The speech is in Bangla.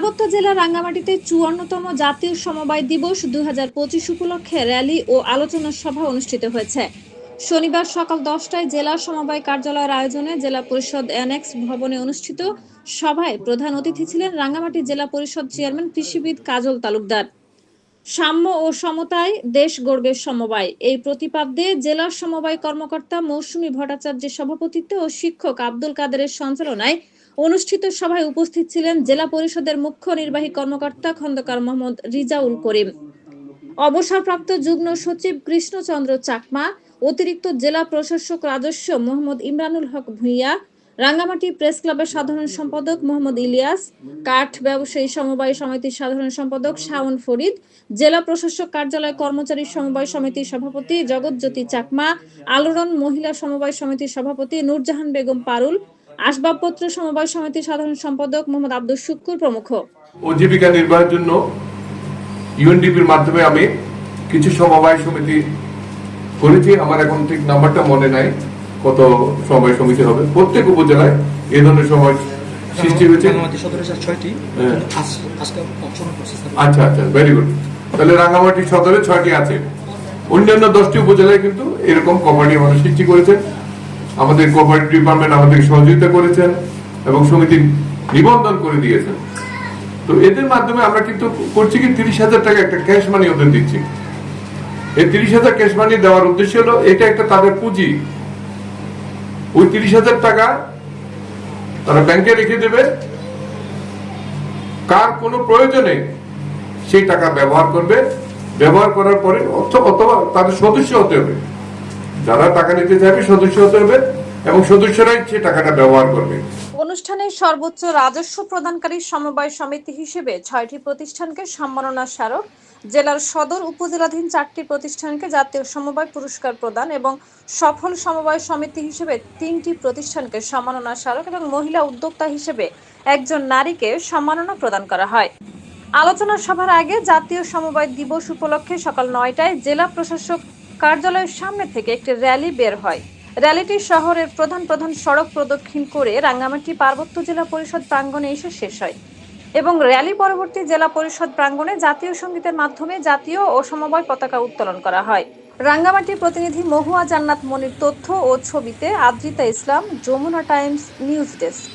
পার্বত্য জেলা রাঙ্গামাটিতে চুয়ান্নতম জাতীয় সমবায় দিবস দুই উপলক্ষে র্যালি ও আলোচনা সভা অনুষ্ঠিত হয়েছে। শনিবার সকাল দশটায় জেলা সমবায় কার্যালয়ের আয়োজনে জেলা পরিষদ অ্যানেক্স ভবনে অনুষ্ঠিত সভায় প্রধান অতিথি ছিলেন রাঙ্গামাটি জেলা পরিষদ চেয়ারম্যান কৃষিবিদ কাজল তালুকদার। সাম্য ও সমতায় দেশ গড়বে সমবায়। এই প্রতিপাদ্যে জেলা সমবায় কর্মকর্তা মৌসুমী ভট্টাচার্যের সভাপতিত্বে ও শিক্ষক আব্দুল কাদেরের সঞ্চালনায় অনুষ্ঠিত সভায় উপস্থিত ছিলেন জেলা পরিষদের মুখ্য নির্বাহী কর্মকর্তা খন্দকার মোহাম্মদ রিজাউল করিম। অবসরপ্রাপ্ত যুগ্ম সচিব কৃষ্ণচন্দ্র চাকমা, অতিরিক্ত জেলা প্রশাসক রাজস্ব মোহাম্মদ ইমরানুল হক ভূঁইয়া, রাঙ্গামাটি প্রেস ক্লাবের সাধারণ সম্পাদক মোহাম্মদ ইলিয়াস, কাঠ ব্যবসায়ী সমবায় সমিতির সাধারণ সম্পাদক শাওন ফরিদ, জেলা প্রশাসক কার্যালয় কর্মচারী সমবায় সমিতির সভাপতি জগৎজ্যোতি চাকমা, আলোড়ন মহিলা সমবায় সমিতির সভাপতি নূরজাহান বেগম পারুল আসবাবপত্র সমবায় সমিতির সাধারণ সম্পাদক মোহাম্মদ আব্দুল শুক্কুর প্রমুখ। ও জীবিকা নির্বাহের জন্য ইউএনডিপির মাধ্যমে আমি কিছু সমবায় সমিতি করেছি। আমার এখন ঠিক নাম্বারটা মনে নাই কত সমবায় সমিতি হবে। প্রত্যেক উপজেলায় এ ধরনের সময় সৃষ্টি হয়েছে। রাঙামাটি হ্যাঁ। করছে আচ্ছা আচ্ছা ভেরি গুড তাহলে রাঙ্গামাটি সদরে ছয়টি আছে। অন্যান্য দশটি উপজেলায় কিন্তু এরকম কোপারেটিভ মানুষ সৃষ্টি করেছেন আমাদের কোপারেটিভ ডিপার্টমেন্ট আমাদের সহযোগিতা করেছেন এবং সমিতি নিবন্ধন করে দিয়েছেন। তো এদের মাধ্যমে আমরা কিন্তু করছি কি, তিরিশ হাজার টাকা একটা ক্যাশ মানি ওদের দিচ্ছি। এই তিরিশ হাজার ক্যাশ মানি দেওয়ার উদ্দেশ্য হলো, এটা একটা তাদের পুঁজি। ওই তিরিশ হাজার টাকা তারা ব্যাংকে রেখে দেবে। কার কোনো প্রয়োজনে সেই টাকা ব্যবহার করবে। ব্যবহার করার পরে অথ- অথবা তাদের সদস্য হতে হবে। যারা টাকা নিতে চাইবে সদস্য হতে হবে এবং সদস্যরাই সেই টাকাটা ব্যবহার করবে। অনুষ্ঠানে সর্বোচ্চ রাজস্ব প্রদানকারী সমবায় সমিতি হিসেবে ছয়টি প্রতিষ্ঠানকে সম্মাননা স্মারক, জেলার সদর উপজেলাধীন চারটি প্রতিষ্ঠানকে জাতীয় সমবায় পুরস্কার প্রদান এবং সফল সমবায় সমিতি হিসেবে তিনটি প্রতিষ্ঠানকে সম্মাননা স্মারক এবং মহিলা উদ্যোক্তা হিসেবে একজন নারীকে সম্মাননা প্রদান করা হয়। আলোচনা সভার আগে জাতীয় সমবায় দিবস উপলক্ষে সকাল নয়টায় জেলা প্রশাসক কার্যালয়ের সামনে থেকে একটি র্যালি বের হয়। র্যালিটি শহরের প্রধান প্রধান সড়ক প্রদক্ষিণ করে রাঙ্গামাটি পার্বত্য জেলা পরিষদ প্রাঙ্গণে এসে শেষ হয় এবং র্যালি পরবর্তী জেলা পরিষদ প্রাঙ্গণে জাতীয় সঙ্গীতের মাধ্যমে জাতীয় ও সমবায় পতাকা উত্তোলন করা হয়। রাঙ্গামাটি প্রতিনিধি মহুয়া জান্নাত মনির তথ্য ও ছবিতে Adrita Islam, Jamuna times, news desk.